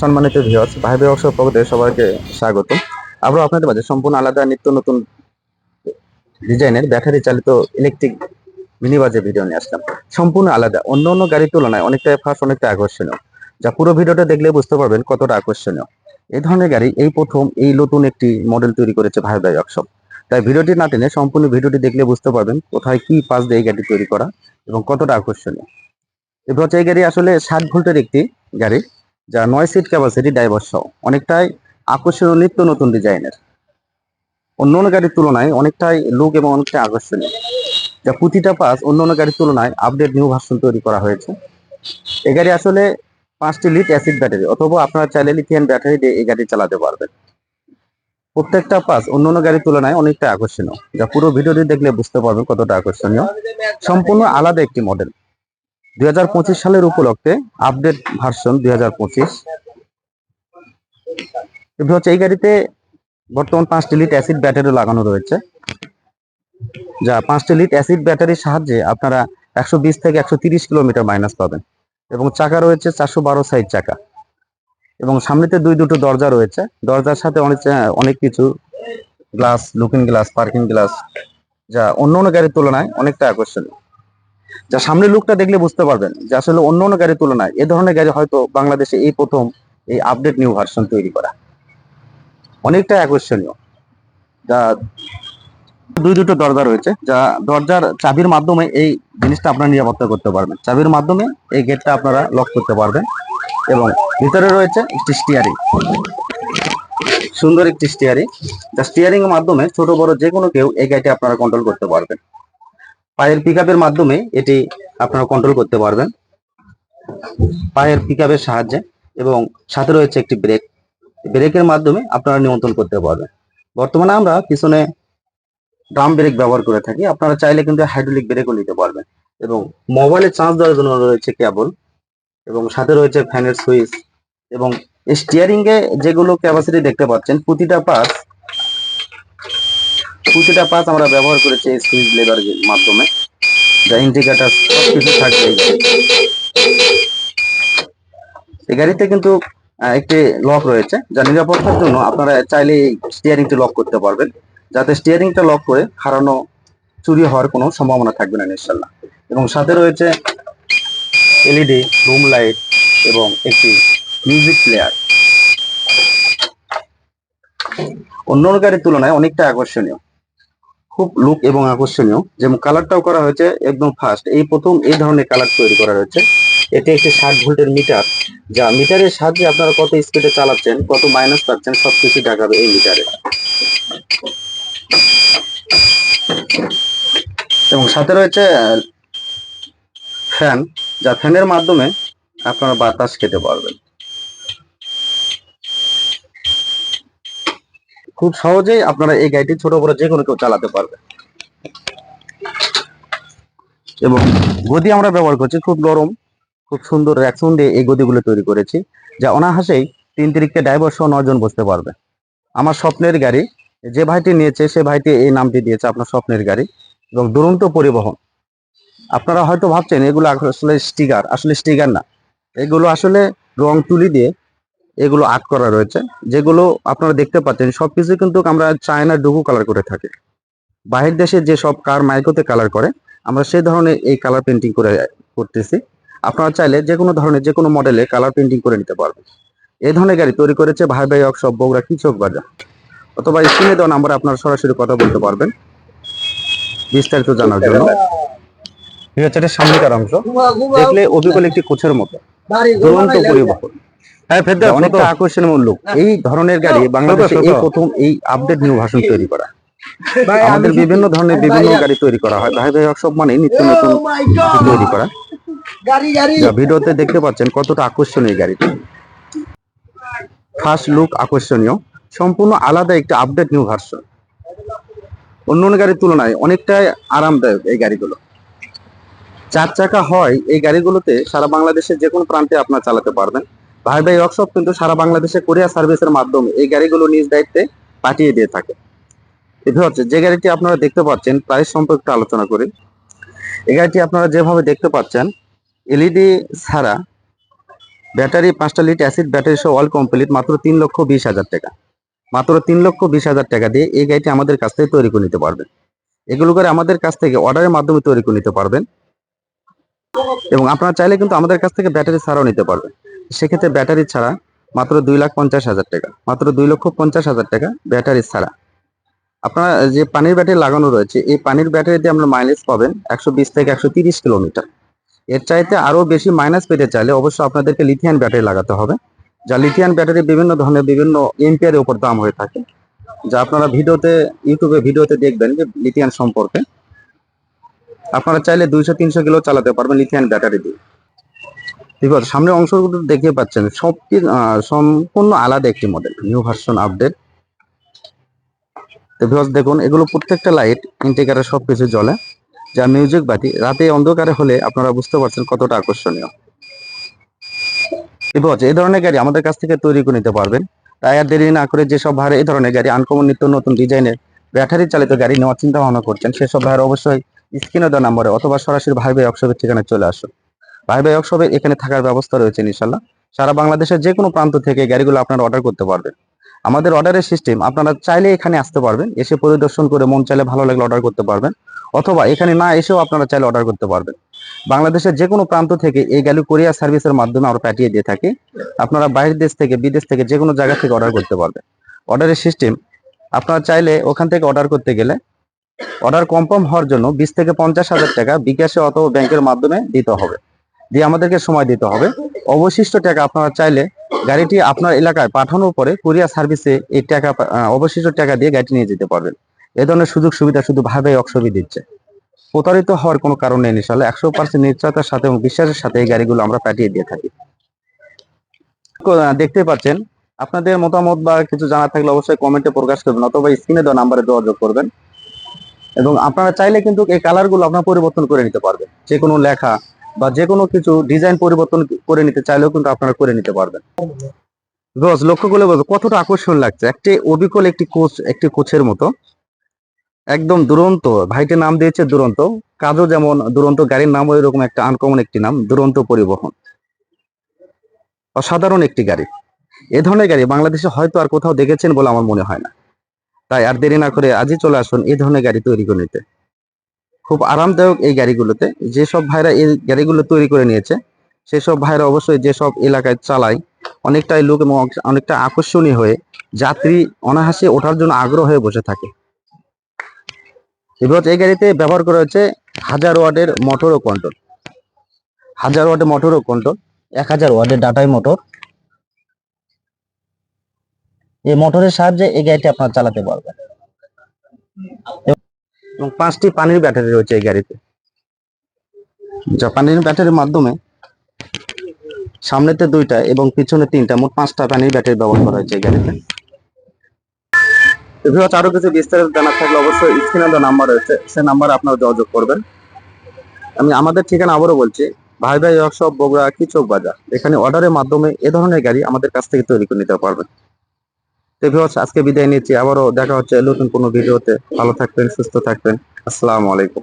সম্মানিত ভিউয়ার্স ভাই ভাই অবসর পক্ষে সবাইকে স্বাগত। আমরা আপনাদের মাঝে সম্পূর্ণ আলাদা নিত্য নতুন ডিজাইনের ব্যাটারি চালিত ইলেকট্রিক মিনি বাজে ভিডিও নিয়ে আসলাম। সম্পূর্ণ আলাদা, অন্য অন্য গাড়ির তুলনায় অনেকটাই ফাস্ট অনেকটা আকর্ষণীয়। যা পুরো ভিডিওটা দেখলে বুঝতে পারবেন কতটা আকর্ষণীয়। এই ধরনের গাড়ি এই প্রথম, এই নতুন একটি মডেল তৈরি করেছে ভাই ভাই ওয়ার্কশপ তাই ভিডিওটি না টেনে সম্পূর্ণ ভিডিওটি দেখলে বুঝতে পারবেন কোথায় কি পাস দিয়ে এই গাড়ি তৈরি করা। এবং কতটা আকর্ষণীয়। এবার হচ্ছে এই গাড়ি আসলে ষাট ভোল্টের একটি গাড়ি, যা নয় সিট ক্যাপাসিটি ড্রাইভার সহ অনেকটাই আকর্ষণীয় নিত্য নতুন ডিজাইনের অন্য অন্য গাড়ির তুলনায় অনেকটাই লুক এবং অনেকটাই আকর্ষণীয়, যা প্রতিটা পাস অন্য অন্য গাড়ির তুলনায় আপডেট নিউ ভার্সন তৈরি করা হয়েছে। এই গাড়ি আসলে পাঁচটি লিট অ্যাসিড ব্যাটারি অথবা আপনারা চাইলে লিথিয়াম ব্যাটারি দিয়ে এই গাড়ি চালাতে পারবেন। প্রত্যেকটা পাস অন্য অন্য গাড়ির তুলনায় অনেকটা আকর্ষণীয়। যা পুরো ভিডিওটি দেখলে বুঝতে পারবেন কতটা আকর্ষণীয়। সম্পূর্ণ আলাদা একটি মডেল দুই হাজার পঁচিশ সালের উপলক্ষে আপডেট ভার্সন দুই হচ্ছে এই গাড়িতে বর্তমান পাঁচটি লিট অ্যাসিড ব্যাটারি লাগানো রয়েছে। যা পাঁচটি লিট অ্যাসিড ব্যাটারির সাহায্যে আপনারা একশো বিশ থেকে একশো কিলোমিটার মাইনাস পাবেন। এবং চাকা রয়েছে চারশো বারো সাইজ চাকা। এবং সামনেতে দুই দুটো দরজা রয়েছে। দরজার সাথে অনেক অনেক কিছু glass, looking glass, parking glass, যা অন্য অন্য গাড়ির তুলনায় অনেকটা আকর্ষণীয়। যা সামনের লুকটা দেখলে বুঝতে পারবেন যে আসলে অন্য অন্য গাড়ির তুলনায় এ ধরনের গাড়ি হয়তো বাংলাদেশে এই প্রথম এই আপডেট নিউ ভার্সন তৈরি করা। অনেকটা আকর্ষণীয়। যা দুই দুটো দরজা রয়েছে, যা দরজার চাবির মাধ্যমে এই জিনিসটা আপনারা নিরাপত্তা করতে পারবেন। চাবির মাধ্যমে এই গেটটা আপনারা লক করতে পারবেন। এবং ভিতরে রয়েছে একটি স্টিয়ারিং সুন্দর একটি স্টিয়ারিং যা স্টিয়ারিং এর মাধ্যমে ছোট, বড় যে কোনো কেউ এই গাড়িটি আপনারা কন্ট্রোল করতে পারবেন। পায়ের পিকআপের মাধ্যমে এটি আপনারা কন্ট্রোল করতে পারবেন। পায়ের পিকআপের সাহায্যে এবং সাথে রয়েছে একটি ব্রেক ব্রেকের মাধ্যমে আপনারা নিয়ন্ত্রণ করতে পারবেন। বর্তমানে আমরা পিছনে ড্রাম ব্রেক ব্যবহার করে থাকি। আপনারা চাইলে কিন্তু হাইড্রোলিক ব্রেকও নিতে পারবেন। এবং মোবাইলে চার্জ দেওয়ার জন্য রয়েছে কেবল এবং সাথে রয়েছে ফ্যানের সুইচ এবং স্টিয়ারিং এ যেগুলো ক্যাপাসিটি দেখতে পাচ্ছেন, প্রতিটা পাস প্রতিটা পাস আমরা ব্যবহার করেছি এই সুইচ লেবার মাধ্যমে। যা ইন্ডিকেটার সবকিছু থাকবে এই গাড়িতে। এই কিন্তু একটি লক রয়েছে, যা নিরাপত্তার জন্য আপনারা চাইলে স্টিয়ারিংটি লক করতে পারবেন। যাতে স্টিয়ারিংটা লক করে হারানো, চুরি হওয়ার কোনো সম্ভাবনা থাকবে না ইনশাল্লাহ এবং সাথে রয়েছে এলইডি রুম লাইট এবং একটি মিউজিক প্লেয়ার অন্য গাড়ির তুলনায় অনেকটা আকর্ষণীয়। খুব লুক এবং আকর্ষণীয়। যেমন কালারটাও করা হয়েছে একদম ফার্স্ট এই প্রথম এই ধরনের কালার তৈরি করা হয়েছে। এটি একটি ষাট ভোল্টের মিটার যা মিটারের সাহায্যে আপনারা কত স্পিডে চালাচ্ছেন, কত মাইনাস পাচ্ছেন, সবকিছু দেখাবে এই মিটারে এবং সাথে রয়েছে ফ্যান যা ফ্যানের মাধ্যমে আপনারা বাতাস খেতে পারবেন। খুব সহজেই আপনারা এই গাড়িটি ছোট বড় যে কোনো কেউ চালাতে পারবে। এবং গদি আমরা ব্যবহার করছি খুব নরম, খুব সুন্দর র্যাকশন দিয়ে এই গদিগুলো তৈরি করেছি, যা অনাহাসেই তিন তিরিখকে ড্রাইভার সহ নজন বসতে পারবে। আমার স্বপ্নের গাড়ি, যে ভাইটি নিয়েছে, সে ভাইটি এই নামটি দিয়েছে আপনার স্বপ্নের গাড়ি। এবং দুরন্ত পরিবহন আপনারা হয়তো ভাবছেন, এগুলো আসলে স্টিকার আসলে স্টিকার না। এগুলো আসলে রং তুলি দিয়ে এগুলো আর্ট করা রয়েছে, যেগুলো আপনারা দেখতে পাচ্ছেন, সবকিছু কিন্তু আমরা চায়না ডুকু কালার করে থাকি। বাহির দেশে যে সব কার মাইকোতে কালার করে, আমরা সেই ধরনের এই কালার পেন্টিং করে করতেছি। আপনারা চাইলে যে কোনো ধরনের, যে কোনো মডেলে কালার পেন্টিং করে নিতে পারবেন। এই ধরনের গাড়ি তৈরি করেছে ভাই ভাই সব বগুড়া কিচক বাজার। অথবা স্ক্রিনে দেওয়া নাম্বারে আপনারা সরাসরি কথা বলতে পারবেন। বিস্তারিত জানার জন্য। এটা সামনেকার অংশ দেখলে অবিকল একটি কোচের মতো দুরন্ত পরিবহন হ্যাঁ ফের যা অনেকটা আকর্ষণীয় লোক। এই ধরনের গাড়ি বাংলাদেশে এই প্রথম এই আপডেট নিউ ভার্সন তৈরি করা। আমাদের বিভিন্ন ধরনের বিভিন্ন গাড়ি তৈরি করা হয়। ভাই ভাই সব মানে নিত্য নতুন তৈরি করা। গাড়ি গাড়ি। ভিডিওতে দেখতে পাচ্ছেন কতটা আকর্ষণীয় এই গাড়িটি। ফার্স্ট লুক আকর্ষণীয় সম্পূর্ণ আলাদা একটা আপডেট নিউ ভার্সন অন্য অন্য গাড়ির তুলনায় অনেকটাই আরামদায়ক এই গাড়িগুলো। চার চাকা হয় এই গাড়িগুলোতে সারা বাংলাদেশের যে কোনো প্রান্তে আপনারা চালাতে পারবেন। ভাই ভাই ওয়ার্কশপ কিন্তু সারা বাংলাদেশে কোরিয়া সার্ভিসের মাধ্যমে এই গাড়িগুলো নিজ দায়িত্বে পাঠিয়ে দিয়ে থাকে। এভাবে হচ্ছে যে গাড়িটি আপনারা দেখতে পাচ্ছেন প্রাইস সম্পর্কে আলোচনা করি। এই গাড়িটি আপনারা যেভাবে দেখতে পাচ্ছেন এলইডি ছাড়া ব্যাটারি পাঁচটা লিড অ্যাসিড ব্যাটারি সহ অল কমপ্লিট মাত্র তিন লক্ষ বিশ হাজার টাকা। মাত্র তিন লক্ষ বিশ হাজার টাকা দিয়ে এই গাড়িটি আমাদের কাছ থেকে তৈরি করে নিতে পারবেন। এগুলো করে আমাদের কাছ থেকে অর্ডারের মাধ্যমে তৈরি করে নিতে পারবেন। এবং আপনারা চাইলে কিন্তু আমাদের কাছ থেকে ব্যাটারি ছাড়াও নিতে পারবেন। সেক্ষেত্রে ব্যাটারি ছাড়া মাত্র দুই লাখ পঞ্চাশ হাজার টাকা, মাত্র দুই লক্ষ পঞ্চাশ হাজার টাকা ব্যাটারি ছাড়া। আপনার যে পানির ব্যাটারি লাগানো রয়েছে, এই পানির ব্যাটারি দিয়ে আমরা মাইলেজ পাবেন একশো বিশ থেকে একশো তিরিশ কিলোমিটার। এর চাইতে আরও বেশি মাইনাস পেতে চাইলে অবশ্যই আপনাদেরকে লিথিয়ান ব্যাটারি লাগাতে হবে, যা লিথিয়ান ব্যাটারি বিভিন্ন ধরনের বিভিন্ন এমপিআর উপর দাম হয়ে থাকে। যা আপনারা ভিডিওতে ইউটিউবে ভিডিওতে দেখবেন যে লিথিয়ান সম্পর্কে। আপনারা চাইলে দুইশো, তিনশো কিলো চালাতে পারবেন লিথিয়াম ব্যাটারি দিয়ে। ঠিক আছে সামনের অংশগুলো দেখতে পাচ্ছেন সব সম্পূর্ণ আলাদা একটি মডেল নিউ ভার্সন আপডেট দেখুন, এগুলো প্রত্যেকটা লাইট ইন্ডিকেটার সবকিছু জ্বলে। যা মিউজিক বাতি, রাতে অন্ধকারে হলে আপনারা বুঝতে পারছেন কতটা আকর্ষণীয়। ভিউয়ার্স এই ধরনের গাড়ি আমাদের কাছ থেকে তৈরি করে নিতে পারবেন, তাই আর দেরি না করে যেসব ভাড়া এই ধরনের গাড়ি আনকমন নিত্য নতুন ডিজাইনের ব্যাটারি চালিত গাড়ি নেওয়ার চিন্তা ভাবনা করছেন, সেসব ভাইয়ের অবশ্যই স্ক্রিনে দেওয়া নাম্বারে অথবা সরাসরি ভাই ভাই অক্সবের ঠিকানায় চলে আসুন। ভাই ভাই অক্সবে এখানে থাকার ব্যবস্থা রয়েছে ইনশাল্লাহ সারা বাংলাদেশের যে কোনো প্রান্ত থেকে গাড়িগুলো আপনারা অর্ডার করতে পারবেন। আমাদের অর্ডারের সিস্টেম আপনারা চাইলে এখানে আসতে পারবেন, এসে পরিদর্শন করে মন চাইলে ভালো লাগলে অর্ডার করতে পারবেন, অথবা এখানে না এসেও আপনারা চাইলে অর্ডার করতে পারবেন। বাংলাদেশের যে কোনো প্রান্ত থেকে এই গাড়ি কোরিয়ার সার্ভিসের মাধ্যমে আমরা পাঠিয়ে দিয়ে থাকি। আপনারা বাইরের দেশ থেকে, বিদেশ থেকে যে কোনো জায়গা থেকে অর্ডার করতে পারবেন। অর্ডারের সিস্টেম আপনারা চাইলে ওখান থেকে অর্ডার করতে গেলে অর্ডার কনফার্ম হওয়ার জন্য বিশ থেকে পঞ্চাশ হাজার টাকা বিকাশে অথবা ব্যাংকের মাধ্যমে দিতে হবে। দিয়ে আমাদেরকে সময় দিতে হবে। অবশিষ্ট টাকা আপনারা চাইলে গাড়িটি আপনার এলাকায় পাঠানোর পরে কুরিয়ার সার্ভিসে এই টাকা অবশিষ্ট টাকা দিয়ে গাড়িটি নিয়ে যেতে পারবেন। এ ধরনের সুযোগ সুবিধা শুধু ভাবে অক্সবি দিচ্ছে। প্রতারিত হওয়ার কোনো কারণ নেই ইনশাল্লাহ। একশো পার্সেন্ট নিশ্চয়তার সাথে এবং বিশ্বাসের সাথে এই গাড়িগুলো আমরা পাঠিয়ে দিয়ে থাকি। দেখতে পাচ্ছেন, আপনাদের মতামত বা কিছু জানা থাকলে অবশ্যই কমেন্টে প্রকাশ করবেন অথবা স্ক্রিনে দেওয়া নাম্বারে যোগাযোগ করবেন। এবং আপনারা চাইলে কিন্তু এই কালারগুলো আপনারা পরিবর্তন করে নিতে পারবেন। যে কোনো লেখা বা যে কোনো কিছু ডিজাইন পরিবর্তন করে নিতে চাইলেও কিন্তু আপনারা করে নিতে পারবেন। রোজ লক্ষ্য করলে বলব, কতটা আকর্ষণ লাগছে। একটি অবিকল একটি কোচ, একটি কোচের মতো। একদম দুরন্ত ভাইটির নাম দিয়েছে দুরন্ত। কাজও যেমন দুরন্ত, গাড়ির নামও এরকম একটা আনকমন একটি নাম, দুরন্ত পরিবহন। অসাধারণ একটি গাড়ি। এ ধরনের গাড়ি বাংলাদেশে হয়তো আর কোথাও দেখেছেন বলে আমার মনে হয় না। তাই আর দেরি না করে আজই চলে আসুন এই ধরনের গাড়ি তৈরি করে নিতে। খুব আরামদায়ক এই গাড়িগুলোতে। যেসব ভাইরা এই গাড়িগুলো তৈরি করে নিয়েছে, সেসব ভাইরা অবশ্যই যেসব এলাকায় চালায়, অনেকটাই লোক এবং অনেকটা আকর্ষণীয় হয়ে যাত্রী অনায়াসে ওঠার জন্য আগ্রহ হয়ে বসে থাকে। এবার এই গাড়িতে ব্যবহার করা হয়েছে হাজার ওয়াটের মোটর ও কন্ট্রোল। হাজার ওয়াটের মোটর ও কন্ট্রোল, এক হাজার ওয়াটের ডাটাই মোটর। এই মোটরের সাহায্যে এই গাড়িটি আপনারা চালাতে পারবেন। এবং পাঁচটি পানির ব্যাটারি রয়েছে এই গাড়িতে। যা পানির ব্যাটারির মাধ্যমে সামনেতে দুইটা এবং পিছনে তিনটা, মোট পাঁচটা পানির ব্যাটারি ব্যবহার করা হয়েছে এই গাড়িতে। আরও কিছু বিস্তারিত জানার থাকলে অবশ্যই স্ক্রিনে দেওয়া নাম্বার রয়েছে সে নাম্বারে আপনারা যোগাযোগ করবেন। আমি আমাদের ঠিকানা আবারও বলছি, ভাই ভাই ওয়ার্কশপ বগুড়া কিচক বাজার। এখানে অর্ডারের মাধ্যমে এ ধরনের গাড়ি আমাদের কাছ থেকে তৈরি করে নিতে পারবেন। তো ভিউয়ার্স, আজকে বিদায় নিচ্ছি। আবারও দেখা হচ্ছে নতুন কোনো ভিডিওতে। ভালো থাকবেন সুস্থ থাকবেন। আসসালামু আলাইকুম।